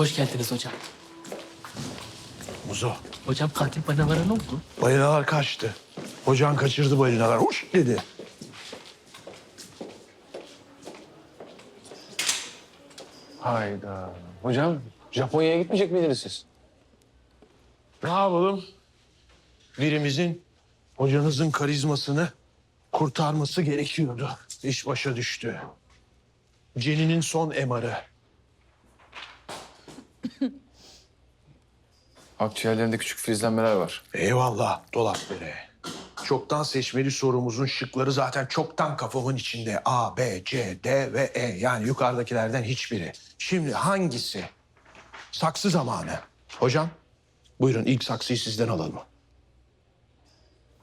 Hoş geldiniz hocam. Muzo. Hocam katil banalara ne oldu? Balinalar kaçtı. Hocan kaçırdı balinalar. Hoş dedi. Hayda. Hocam Japonya'ya gitmeyecek miydiniz siz? Ne yapalım? Birimizin hocanızın karizmasını kurtarması gerekiyordu. İş başa düştü. Ceni'nin son emarı. Akciğerlerinde küçük filizlenmeler var. Eyvallah dolap bere. Çoktan seçmeli sorumuzun şıkları zaten çoktan kafamın içinde. A, B, C, D ve E. Yani yukarıdakilerden hiçbiri. Şimdi hangisi? Saksı zamanı. Hocam, buyurun ilk saksıyı sizden alalım.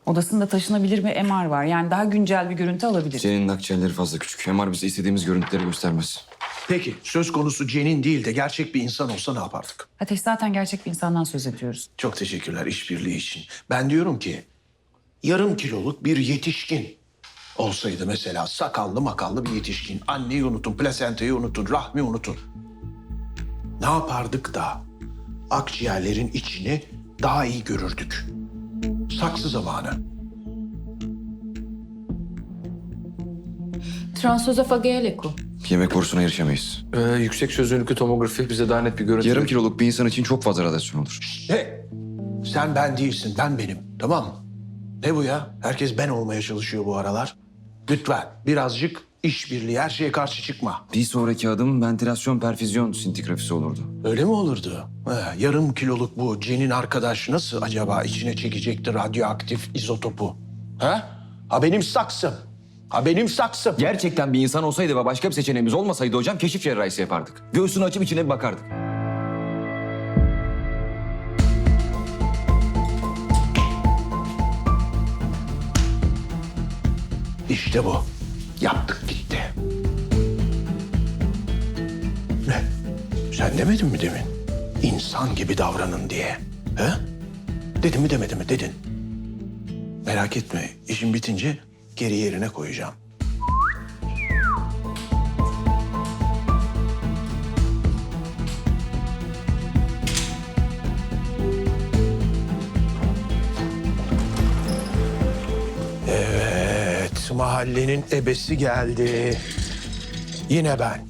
Odasında taşınabilir bir MR var. Yani daha güncel bir görüntü alabilir. Senin akciğerleri fazla küçük. MR bize istediğimiz görüntüleri göstermez. Peki, söz konusu Cenin değil de gerçek bir insan olsa ne yapardık? Ateş zaten gerçek bir insandan söz ediyoruz. Çok teşekkürler işbirliği için. Ben diyorum ki yarım kiloluk bir yetişkin olsaydı mesela sakallı makallı bir yetişkin. Anneyi unutun, plasentayı unutun, rahmi unutun. Ne yapardık da akciğerlerin içini daha iyi görürdük. Saksı zamanı. Transözofageal eko. Yemek borusuna erişemeyiz. Ee, yüksek çözünürlüklü tomografi bize daha net bir görüntü... Yarım kiloluk bir insan için çok fazla radyasyon olur. Hey, sen ben değilsin, ben benim. Tamam mı? Ne bu ya? Herkes ben olmaya çalışıyor bu aralar. Lütfen birazcık işbirliği, her şeye karşı çıkma. Bir sonraki adım ventilasyon perfüzyon sintigrafisi olurdu. Öyle mi olurdu? He, yarım kiloluk bu Cenin arkadaş nasıl acaba içine çekecekti radyoaktif izotopu? Ha? Ha benim saksım. Ha benim saksım. Gerçekten bir insan olsaydı ve başka bir seçeneğimiz olmasaydı hocam keşif cerrahisi yapardık. Göğsünü açıp içine bir bakardık. İşte bu. Yaptık gitti. Ne? Sen demedin mi demin? İnsan gibi davranın diye. He? Dedim mi demedim mi? Dedin. Merak etme. işin bitince geri yerine koyacağım. Evet, mahallenin ebesi geldi. Yine ben.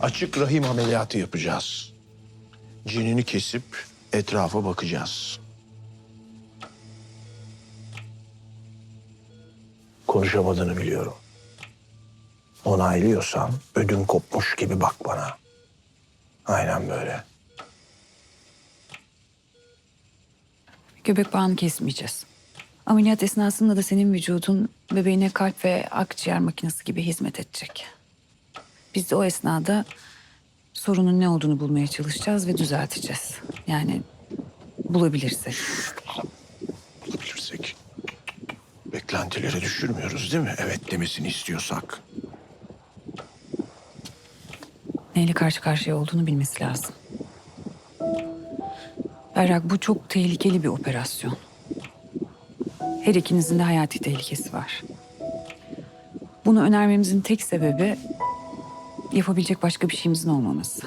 Açık rahim ameliyatı yapacağız. Cinini kesip etrafa bakacağız. Konuşamadığını biliyorum. Onaylıyorsan ödün kopmuş gibi bak bana. Aynen böyle. Göbek bağını kesmeyeceğiz. Ameliyat esnasında da senin vücudun bebeğine kalp ve akciğer makinesi gibi hizmet edecek. Biz de o esnada sorunun ne olduğunu bulmaya çalışacağız ve düzelteceğiz. Yani bulabilirsek. Bulabilirsek. Beklentileri düşürmüyoruz değil mi? Evet demesini istiyorsak. Neyle karşı karşıya olduğunu bilmesi lazım. Berrak bu çok tehlikeli bir operasyon. Her ikinizin de hayati tehlikesi var. Bunu önermemizin tek sebebi yapabilecek başka bir şeyimizin olmaması.